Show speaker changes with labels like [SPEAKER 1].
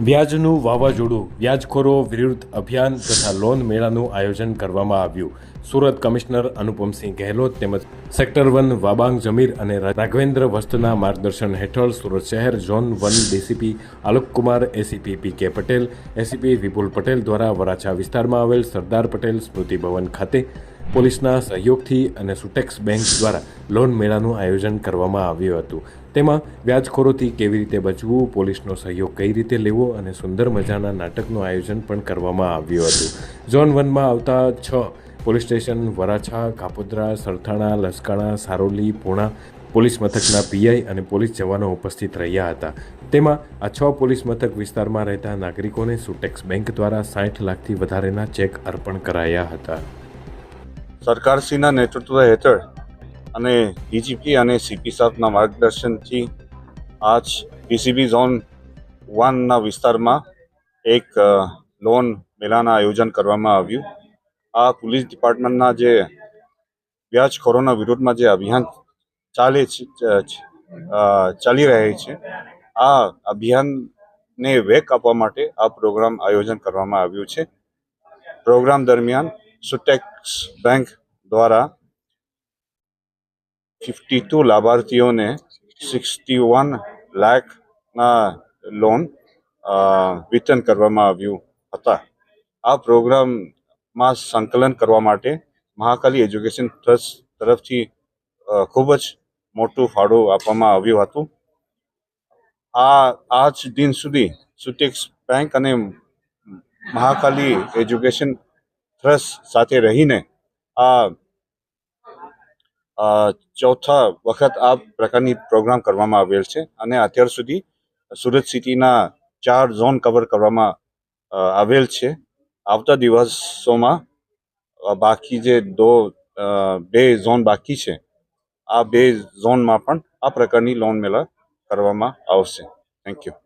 [SPEAKER 1] વ્યાજનું વાવાઝોડું, વ્યાજખોરો વિરુદ્ધ અભિયાન તથા લોન મેળાનું આયોજન કરવામાં આવ્યું. સુરત કમિશનર અનુપમસિંહ ગહેલોત તેમજ સેક્ટર વન વાબાંગ જમીર અને રાઘવેન્દ્ર વસ્તના માર્ગદર્શન હેઠળ સુરત શહેર zone one DCP Alokkumar, ACP P K Patel, ACP વિપુલ પટેલ દ્વારા વરાછા વિસ્તારમાં આવેલ સરદાર પટેલ સ્મૃતિ ભવન ખાતે પોલીસના સહયોગથી અને સુટેક્સ બેંક દ્વારા લોન મેળાનું આયોજન કરવામાં આવ્યું હતું. તેમાં વ્યાજખોરોથી કેવી રીતે બચવું, પોલીસનો સહયોગ કઈ રીતે લેવો અને સુંદર મજાના નાટકનું આયોજન પણ કરવામાં આવ્યું હતું. ઝોન વનમાં આવતા છ police station Varachha, Kapodra, Sarthana, Laskana, Saroli, Puna police મથકના પીઆઈ અને પોલીસ જવાનો ઉપસ્થિત રહ્યા હતા. તેમાં આ છ પોલીસ મથક વિસ્તારમાં રહેતા નાગરિકોને સુટેક્સ બેંક દ્વારા સાઠ લાખથી વધારેના ચેક અર્પણ કરાયા હતા.
[SPEAKER 2] સરકારશ્રીના નેતૃત્વ હેઠળ અને ડીજીપી અને સીપી સાહેબના માર્ગદર્શનથી આજ પીસીબી ઝોન વનના વિસ્તારમાં એક લોન મેળાના આયોજન કરવામાં આવ્યું. આ પોલીસ ડિપાર્ટમેન્ટના જે વ્યાજખોરોના વિરોધમાં જે અભિયાન ચાલે છે ચાલી રહે છે, આ અભિયાનને વેગ આપવા માટે આ પ્રોગ્રામ આયોજન કરવામાં આવ્યું છે. પ્રોગ્રામ દરમિયાન સુટેક્સ બેંક દ્વારા ફિફ્ટી ટુ લાભાર્થીઓને સિક્સટી વન લાખના લોન વિતરણ કરવામાં આવ્યું હતા. આ પ્રોગ્રામમાં સંકલન કરવા માટે મહાકાલી એજ્યુકેશન ટ્રસ્ટ તરફથી ખૂબ જ મોટું ફાળો આપવામાં આવ્યું હતું. આ, આજ દિન સુધી સુટેક્સ બેંક અને મહાકાલી એજ્યુકેશન ટ્રસ્ટ સાથે રહીને આ ચોથા વખત આ પ્રકારની પ્રોગ્રામ કરવામાં આવેલ છે અને અત્યાર સુધી સુરત સિટીના ચાર ઝોન કવર કરવામાં આવેલ છે. આવતા દિવસોમાં બાકી જે દો બે ઝોન બાકી છે, આ બે ઝોનમાં પણ આ પ્રકારની લોન મેળા કરવામાં આવશે. Thank you